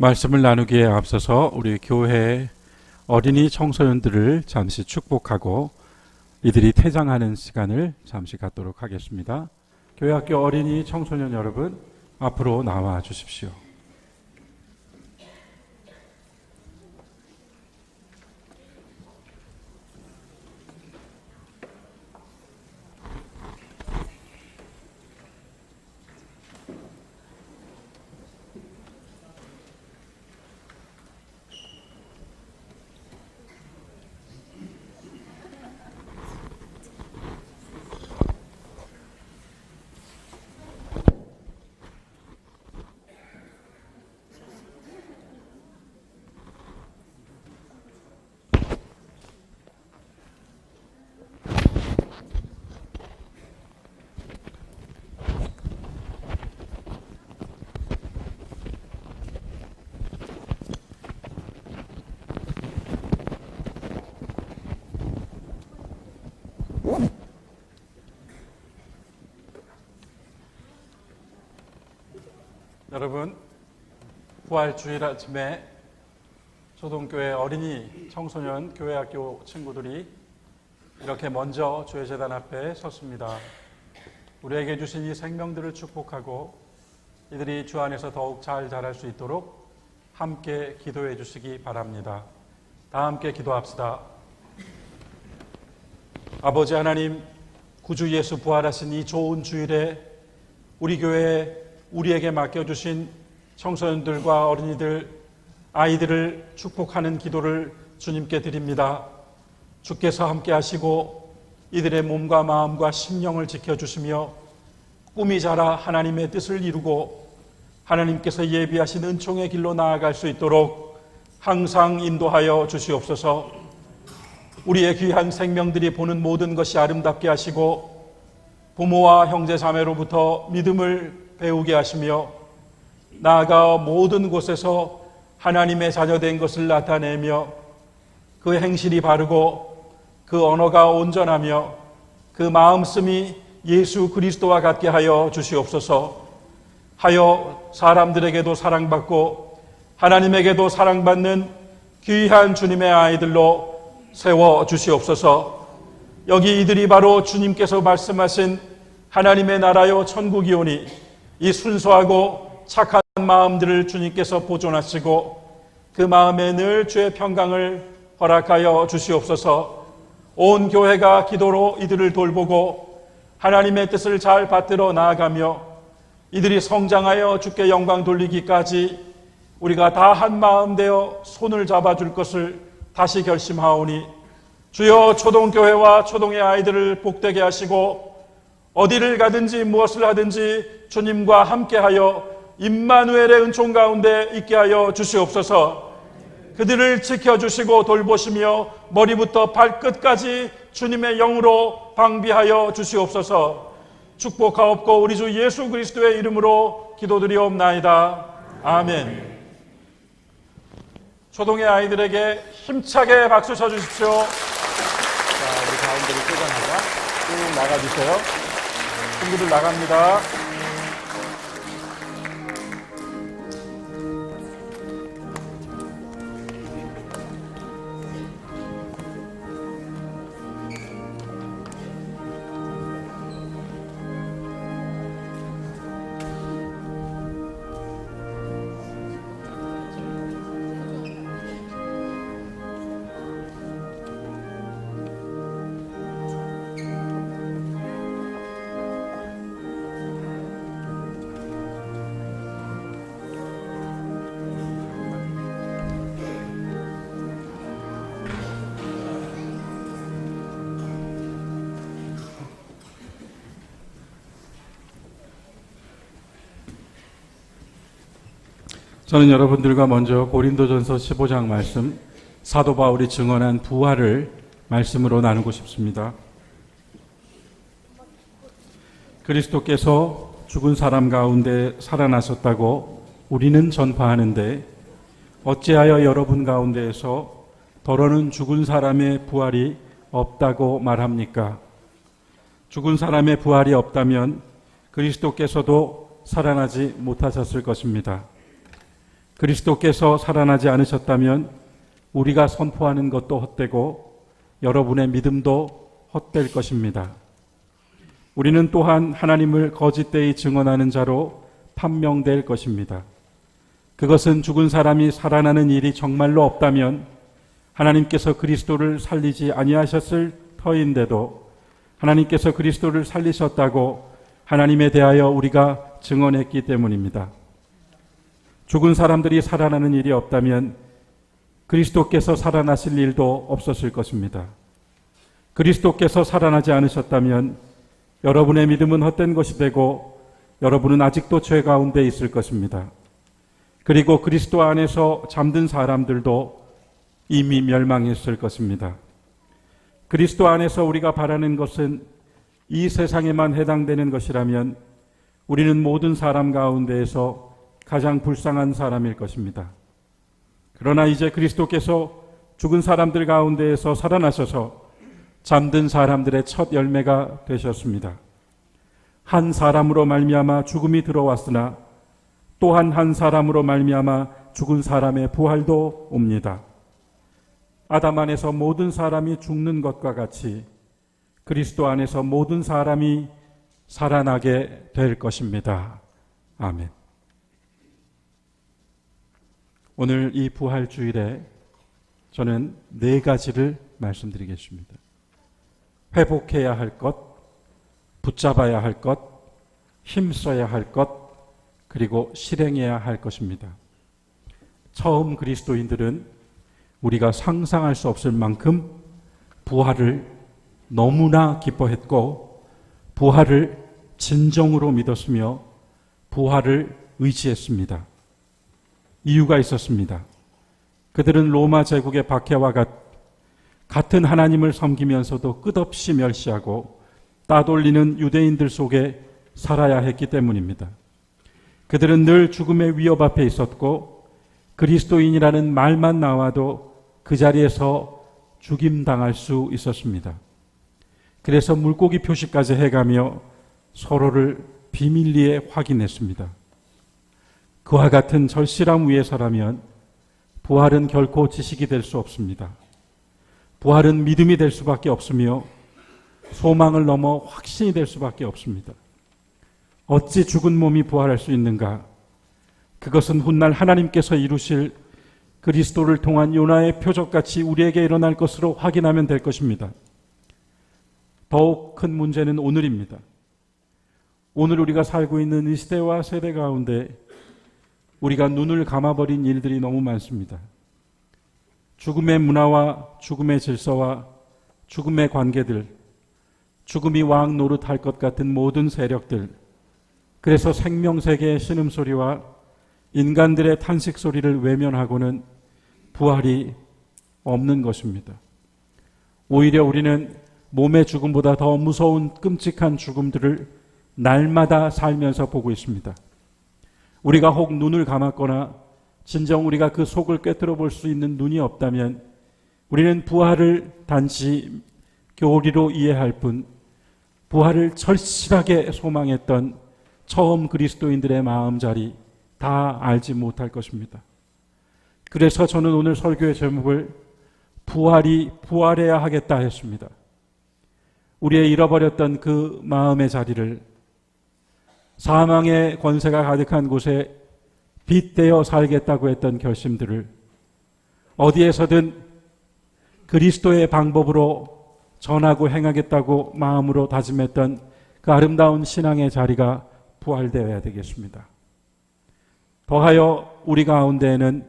말씀을 나누기에 앞서서 우리 교회 어린이 청소년들을 잠시 축복하고 이들이 퇴장하는 시간을 잠시 갖도록 하겠습니다. 교회 학교 어린이 청소년 여러분 앞으로 나와 주십시오. 여러분 부활주일 아침에 초동교회 어린이 청소년 교회학교 친구들이 이렇게 먼저 주의 재단 앞에 섰습니다. 우리에게 주신 이 생명들을 축복하고 이들이 주 안에서 더욱 잘 자랄 수 있도록 함께 기도해 주시기 바랍니다. 다 함께 기도합시다. 아버지 하나님, 구주 예수 부활하신 이 좋은 주일에 우리 교회에 우리에게 맡겨주신 청소년들과 어린이들, 아이들을 축복하는 기도를 주님께 드립니다. 주께서 함께 하시고 이들의 몸과 마음과 심령을 지켜주시며 꿈이 자라 하나님의 뜻을 이루고 하나님께서 예비하신 은총의 길로 나아갈 수 있도록 항상 인도하여 주시옵소서 우리의 귀한 생명들이 보는 모든 것이 아름답게 하시고 부모와 형제 자매로부터 믿음을 배우게 하시며 나아가 모든 곳에서 하나님의 자녀된 것을 나타내며 그 행실이 바르고 그 언어가 온전하며 그 마음씀이 예수 그리스도와 같게 하여 주시옵소서. 하여 사람들에게도 사랑받고 하나님에게도 사랑받는 귀한 주님의 아이들로 세워 주시옵소서. 여기 이들이 바로 주님께서 말씀하신 하나님의 나라요 천국이오니 이 순수하고 착한 마음들을 주님께서 보존하시고 그 마음에 늘 주의 평강을 허락하여 주시옵소서. 온 교회가 기도로 이들을 돌보고 하나님의 뜻을 잘 받들어 나아가며 이들이 성장하여 주께 영광 돌리기까지 우리가 다 한 마음 되어 손을 잡아줄 것을 다시 결심하오니 주여 초동교회와 초동의 아이들을 복되게 하시고 어디를 가든지 무엇을 하든지 주님과 함께하여 임마누엘의 은총 가운데 있게 하여 주시옵소서. 그들을 지켜주시고 돌보시며 머리부터 발끝까지 주님의 영으로 방비하여 주시옵소서. 축복하옵고 우리 주 예수 그리스도의 이름으로 기도드리옵나이다. 아멘. 초동의 아이들에게 힘차게 박수 쳐주십시오. 자, 우리 가운데를 퇴장하자. 쭉 나가주세요. 친구들 나갑니다. 저는 여러분들과 먼저 고린도전서 15장 말씀 사도 바울이 증언한 부활을 말씀으로 나누고 싶습니다. 그리스도께서 죽은 사람 가운데 살아나셨다고 우리는 전파하는데 어찌하여 여러분 가운데에서 더러는 죽은 사람의 부활이 없다고 말합니까? 죽은 사람의 부활이 없다면 그리스도께서도 살아나지 못하셨을 것입니다. 그리스도께서 살아나지 않으셨다면 우리가 선포하는 것도 헛되고 여러분의 믿음도 헛될 것입니다. 우리는 또한 하나님을 거짓되이 증언하는 자로 판명될 것입니다. 그것은 죽은 사람이 살아나는 일이 정말로 없다면 하나님께서 그리스도를 살리지 아니하셨을 터인데도 하나님께서 그리스도를 살리셨다고 하나님에 대하여 우리가 증언했기 때문입니다. 죽은 사람들이 살아나는 일이 없다면 그리스도께서 살아나실 일도 없었을 것입니다. 그리스도께서 살아나지 않으셨다면 여러분의 믿음은 헛된 것이 되고 여러분은 아직도 죄 가운데 있을 것입니다. 그리고 그리스도 안에서 잠든 사람들도 이미 멸망했을 것입니다. 그리스도 안에서 우리가 바라는 것은 이 세상에만 해당되는 것이라면 우리는 모든 사람 가운데에서 가장 불쌍한 사람일 것입니다. 그러나 이제 그리스도께서 죽은 사람들 가운데에서 살아나셔서 잠든 사람들의 첫 열매가 되셨습니다. 한 사람으로 말미암아 죽음이 들어왔으나 또한 한 사람으로 말미암아 죽은 사람의 부활도 옵니다. 아담 안에서 모든 사람이 죽는 것과 같이 그리스도 안에서 모든 사람이 살아나게 될 것입니다. 아멘. 오늘 이 부활 주일에 저는 네 가지를 말씀드리겠습니다. 회복해야 할 것, 붙잡아야 할 것, 힘써야 할 것, 그리고 실행해야 할 것입니다. 처음 그리스도인들은 우리가 상상할 수 없을 만큼 부활을 너무나 기뻐했고 부활을 진정으로 믿었으며 부활을 의지했습니다. 이유가 있었습니다. 그들은 로마 제국의 박해와 같, 같은 하나님을 섬기면서도 끝없이 멸시하고 따돌리는 유대인들 속에 살아야 했기 때문입니다. 그들은 늘 죽음의 위협 앞에 있었고 그리스도인이라는 말만 나와도 그 자리에서 죽임 당할 수 있었습니다. 그래서 물고기 표시까지 해가며 서로를 비밀리에 확인했습니다. 그와 같은 절실함 위에서라면 부활은 결코 지식이 될 수 없습니다. 부활은 믿음이 될 수밖에 없으며 소망을 넘어 확신이 될 수밖에 없습니다. 어찌 죽은 몸이 부활할 수 있는가? 그것은 훗날 하나님께서 이루실 그리스도를 통한 요나의 표적같이 우리에게 일어날 것으로 확인하면 될 것입니다. 더욱 큰 문제는 오늘입니다. 오늘 우리가 살고 있는 이 시대와 세대 가운데 우리가 눈을 감아버린 일들이 너무 많습니다. 죽음의 문화와 죽음의 질서와 죽음의 관계들, 죽음이 왕 노릇할 것 같은 모든 세력들, 그래서 생명세계의 신음소리와 인간들의 탄식소리를 외면하고는 부활이 없는 것입니다. 오히려 우리는 몸의 죽음보다 더 무서운 끔찍한 죽음들을 날마다 살면서 보고 있습니다. 우리가 혹 눈을 감았거나 진정 우리가 그 속을 꿰뚫어 볼 수 있는 눈이 없다면 우리는 부활을 단지 교리로 이해할 뿐 부활을 절실하게 소망했던 처음 그리스도인들의 마음자리 다 알지 못할 것입니다. 그래서 저는 오늘 설교의 제목을 부활이 부활해야 하겠다 했습니다. 우리의 잃어버렸던 그 마음의 자리를 사망의 권세가 가득한 곳에 빗대어 살겠다고 했던 결심들을 어디에서든 그리스도의 방법으로 전하고 행하겠다고 마음으로 다짐했던 그 아름다운 신앙의 자리가 부활되어야 되겠습니다. 더하여 우리 가운데에는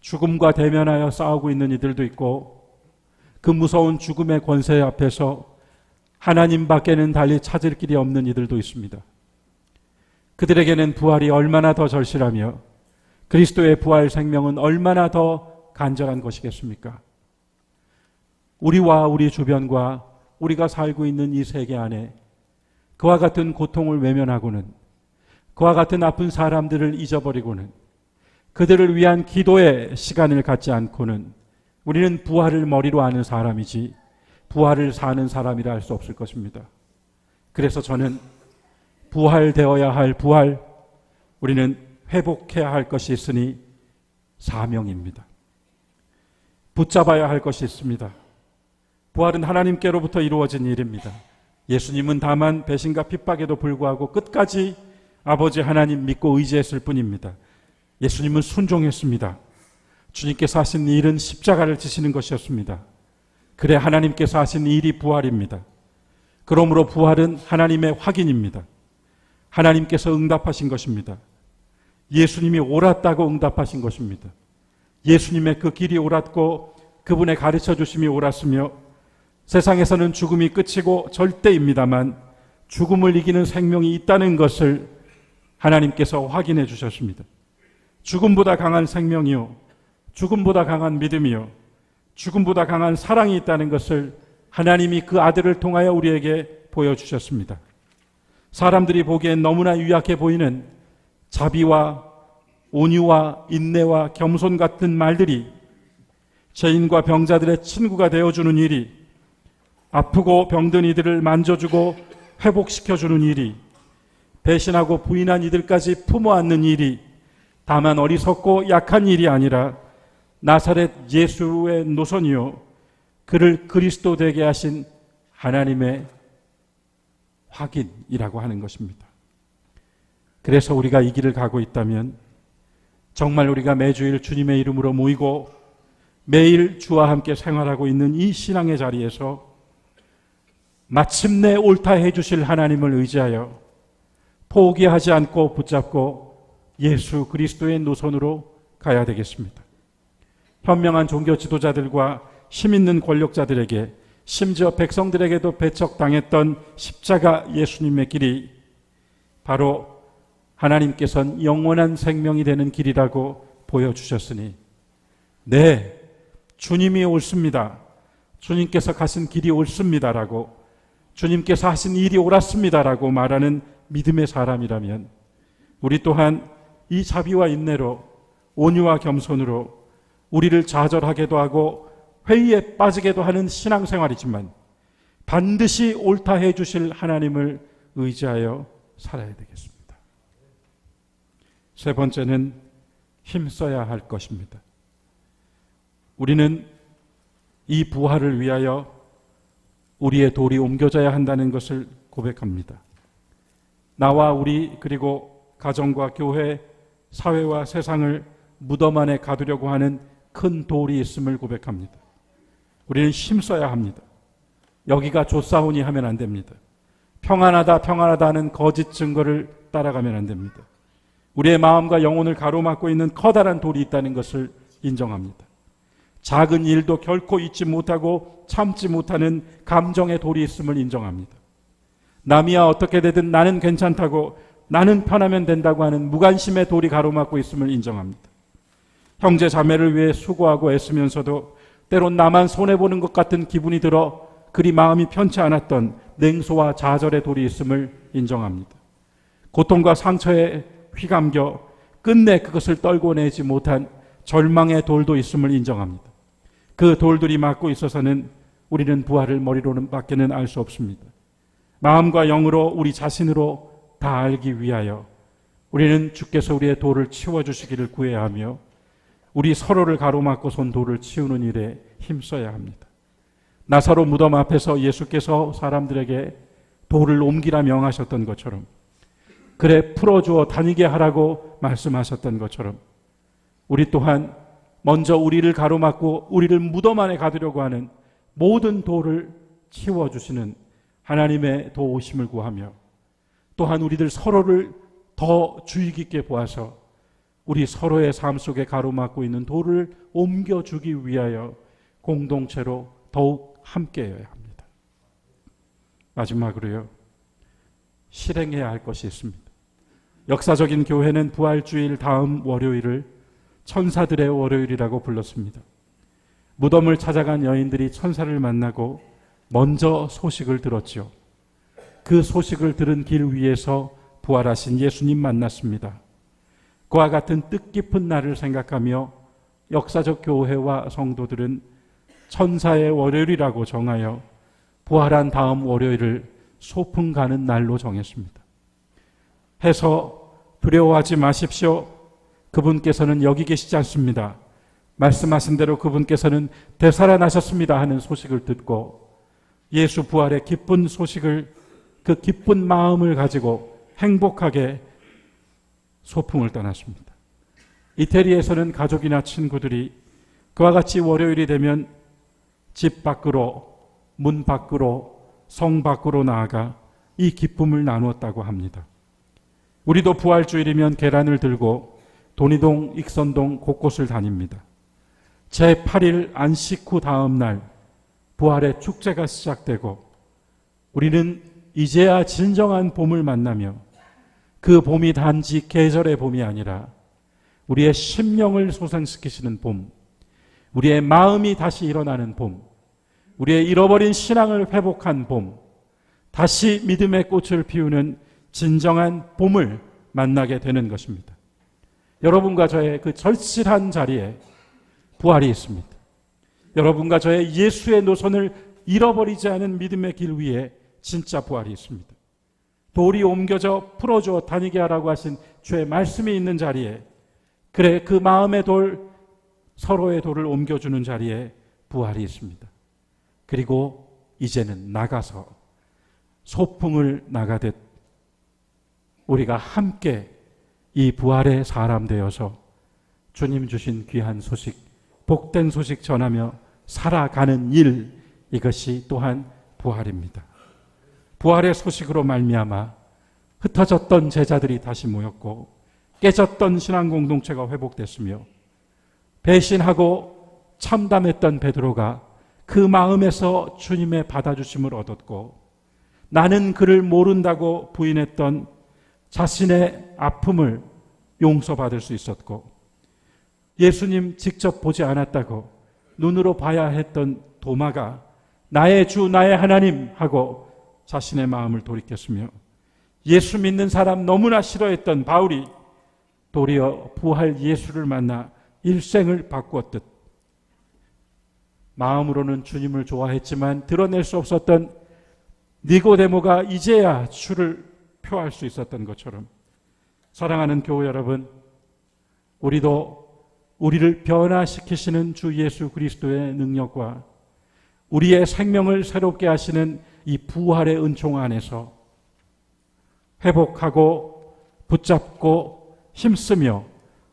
죽음과 대면하여 싸우고 있는 이들도 있고 그 무서운 죽음의 권세 앞에서 하나님 밖에는 달리 찾을 길이 없는 이들도 있습니다. 그들에게는 부활이 얼마나 더 절실하며 그리스도의 부활 생명은 얼마나 더 간절한 것이겠습니까? 우리와 우리 주변과 우리가 살고 있는 이 세계 안에 그와 같은 고통을 외면하고는 그와 같은 아픈 사람들을 잊어버리고는 그들을 위한 기도의 시간을 갖지 않고는 우리는 부활을 머리로 아는 사람이지 부활을 사는 사람이라 할 수 없을 것입니다. 그래서 저는 부활되어야 할 부활, 우리는 회복해야 할 것이 있으니 사명입니다. 붙잡아야 할 것이 있습니다. 부활은 하나님께로부터 이루어진 일입니다. 예수님은 다만 배신과 핍박에도 불구하고 끝까지 아버지 하나님 믿고 의지했을 뿐입니다. 예수님은 순종했습니다. 주님께서 하신 일은 십자가를 지시는 것이었습니다. 그래 하나님께서 하신 일이 부활입니다. 그러므로 부활은 하나님의 확인입니다. 하나님께서 응답하신 것입니다. 예수님이 옳았다고 응답하신 것입니다. 예수님의 그 길이 옳았고 그분의 가르쳐 주심이 옳았으며 세상에서는 죽음이 끝이고 절대입니다만 죽음을 이기는 생명이 있다는 것을 하나님께서 확인해 주셨습니다. 죽음보다 강한 생명이요. 죽음보다 강한 믿음이요. 죽음보다 강한 사랑이 있다는 것을 하나님이 그 아들을 통하여 우리에게 보여주셨습니다. 사람들이 보기엔 너무나 유약해 보이는 자비와 온유와 인내와 겸손 같은 말들이 죄인과 병자들의 친구가 되어주는 일이 아프고 병든 이들을 만져주고 회복시켜주는 일이 배신하고 부인한 이들까지 품어 안는 일이 다만 어리석고 약한 일이 아니라 나사렛 예수의 노선이요. 그를 그리스도 되게 하신 하나님의 확인이라고 하는 것입니다. 그래서 우리가 이 길을 가고 있다면 정말 우리가 매주일 주님의 이름으로 모이고 매일 주와 함께 생활하고 있는 이 신앙의 자리에서 마침내 옳다 해주실 하나님을 의지하여 포기하지 않고 붙잡고 예수 그리스도의 노선으로 가야 되겠습니다. 현명한 종교 지도자들과 힘 있는 권력자들에게 심지어 백성들에게도 배척당했던 십자가 예수님의 길이 바로 하나님께서는 영원한 생명이 되는 길이라고 보여주셨으니 네, 주님이 옳습니다. 주님께서 가신 길이 옳습니다라고 주님께서 하신 일이 옳았습니다라고 말하는 믿음의 사람이라면 우리 또한 이 자비와 인내로 온유와 겸손으로 우리를 좌절하게도 하고 회의에 빠지게도 하는 신앙생활이지만 반드시 옳다 해 주실 하나님을 의지하여 살아야 되겠습니다. 세 번째는 힘써야 할 것입니다. 우리는 이 부활을 위하여 우리의 돌이 옮겨져야 한다는 것을 고백합니다. 나와 우리 그리고 가정과 교회, 사회와 세상을 무덤 안에 가두려고 하는 큰 돌이 있음을 고백합니다. 우리는 힘써야 합니다. 여기가 조사오니 하면 안 됩니다. 평안하다, 평안하다 하는 거짓 증거를 따라가면 안 됩니다. 우리의 마음과 영혼을 가로막고 있는 커다란 돌이 있다는 것을 인정합니다. 작은 일도 결코 잊지 못하고 참지 못하는 감정의 돌이 있음을 인정합니다. 남이야 어떻게 되든 나는 괜찮다고 나는 편하면 된다고 하는 무관심의 돌이 가로막고 있음을 인정합니다. 형제 자매를 위해 수고하고 애쓰면서도 때론 나만 손해보는 것 같은 기분이 들어 그리 마음이 편치 않았던 냉소와 좌절의 돌이 있음을 인정합니다. 고통과 상처에 휘감겨 끝내 그것을 떨고내지 못한 절망의 돌도 있음을 인정합니다. 그 돌들이 막고 있어서는 우리는 부활을 머리로는 밖에는 알 수 없습니다. 마음과 영으로 우리 자신으로 다 알기 위하여 우리는 주께서 우리의 돌을 치워주시기를 구해야 하며 우리 서로를 가로막고 손 돌을 치우는 일에 힘써야 합니다. 나사로 무덤 앞에서 예수께서 사람들에게 돌을 옮기라 명하셨던 것처럼 그래 풀어주어 다니게 하라고 말씀하셨던 것처럼 우리 또한 먼저 우리를 가로막고 우리를 무덤 안에 가두려고 하는 모든 돌을 치워주시는 하나님의 도우심을 구하며 또한 우리들 서로를 더 주의 깊게 보아서 우리 서로의 삶 속에 가로막고 있는 돌을 옮겨주기 위하여 공동체로 더욱 함께여야 합니다. 마지막으로요. 실행해야 할 것이 있습니다. 역사적인 교회는 부활주일 다음 월요일을 천사들의 월요일이라고 불렀습니다. 무덤을 찾아간 여인들이 천사를 만나고 먼저 소식을 들었지요. 그 소식을 들은 길 위에서 부활하신 예수님 만났습니다. 그와 같은 뜻깊은 날을 생각하며 역사적 교회와 성도들은 천사의 월요일이라고 정하여 부활한 다음 월요일을 소풍 가는 날로 정했습니다. 해서 두려워하지 마십시오. 그분께서는 여기 계시지 않습니다. 말씀하신 대로 그분께서는 되살아나셨습니다 하는 소식을 듣고 예수 부활의 기쁜 소식을 그 기쁜 마음을 가지고 행복하게 소풍을 떠났습니다. 이태리에서는 가족이나 친구들이 그와 같이 월요일이 되면 집 밖으로, 문 밖으로, 성 밖으로 나아가 이 기쁨을 나누었다고 합니다. 우리도 부활주일이면 계란을 들고 돈이동, 익선동 곳곳을 다닙니다. 제 8일 안식 후 다음 날 부활의 축제가 시작되고 우리는 이제야 진정한 봄을 만나며 그 봄이 단지 계절의 봄이 아니라 우리의 심령을 소생시키시는 봄, 우리의 마음이 다시 일어나는 봄, 우리의 잃어버린 신앙을 회복한 봄, 다시 믿음의 꽃을 피우는 진정한 봄을 만나게 되는 것입니다. 여러분과 저의 그 절실한 자리에 부활이 있습니다. 여러분과 저의 예수의 노선을 잃어버리지 않은 믿음의 길 위에 진짜 부활이 있습니다. 돌이 옮겨져 풀어줘 다니게 하라고 하신 주의 말씀이 있는 자리에 그래 그 마음의 돌 서로의 돌을 옮겨주는 자리에 부활이 있습니다. 그리고 이제는 나가서 소풍을 나가듯 우리가 함께 이 부활의 사람 되어서 주님 주신 귀한 소식, 복된 소식 전하며 살아가는 일 이것이 또한 부활입니다. 부활의 소식으로 말미암아 흩어졌던 제자들이 다시 모였고 깨졌던 신앙 공동체가 회복됐으며 배신하고 참담했던 베드로가 그 마음에서 주님의 받아주심을 얻었고 나는 그를 모른다고 부인했던 자신의 아픔을 용서받을 수 있었고 예수님 직접 보지 않았다고 눈으로 봐야 했던 도마가 나의 주 나의 하나님 하고 자신의 마음을 돌이켰으며 예수 믿는 사람 너무나 싫어했던 바울이 도리어 부활 예수를 만나 일생을 바꾸었듯 마음으로는 주님을 좋아했지만 드러낼 수 없었던 니고데모가 이제야 주를 표할 수 있었던 것처럼 사랑하는 교회 여러분 우리도 우리를 변화시키시는 주 예수 그리스도의 능력과 우리의 생명을 새롭게 하시는 이 부활의 은총 안에서 회복하고 붙잡고 힘쓰며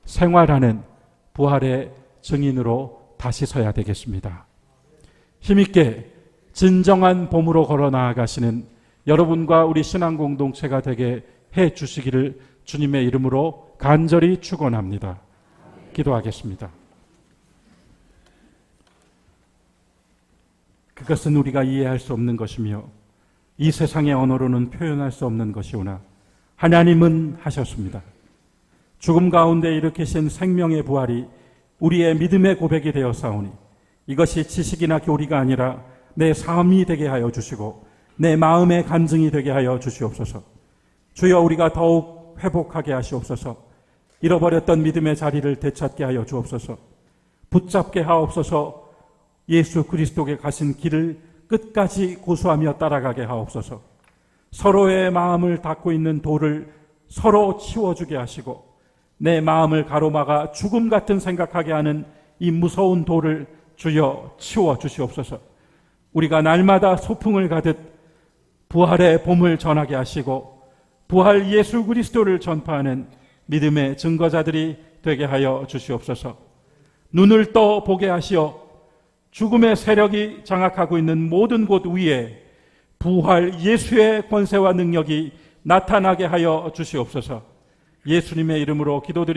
생활하는 부활의 증인으로 다시 서야 되겠습니다. 힘있게 진정한 봄으로 걸어 나아가시는 여러분과 우리 신앙 공동체가 되게 해 주시기를 주님의 이름으로 간절히 축원합니다. 기도하겠습니다. 그것은 우리가 이해할 수 없는 것이며 이 세상의 언어로는 표현할 수 없는 것이오나 하나님은 하셨습니다. 죽음 가운데 일으키신 생명의 부활이 우리의 믿음의 고백이 되어 싸우니 이것이 지식이나 교리가 아니라 내 삶이 되게 하여 주시고 내 마음의 간증이 되게 하여 주시옵소서. 주여 우리가 더욱 회복하게 하시옵소서. 잃어버렸던 믿음의 자리를 되찾게 하여 주옵소서. 붙잡게 하옵소서. 예수 그리스도께 가신 길을 끝까지 고수하며 따라가게 하옵소서. 서로의 마음을 닫고 있는 돌을 서로 치워주게 하시고 내 마음을 가로막아 죽음 같은 생각하게 하는 이 무서운 돌을 주여 치워 주시옵소서. 우리가 날마다 소풍을 가듯 부활의 봄을 전하게 하시고 부활 예수 그리스도를 전파하는 믿음의 증거자들이 되게 하여 주시옵소서. 눈을 떠 보게 하시어 죽음의 세력이 장악하고 있는 모든 곳 위에 부활 예수의 권세와 능력이 나타나게 하여 주시옵소서. 예수님의 이름으로 기도드리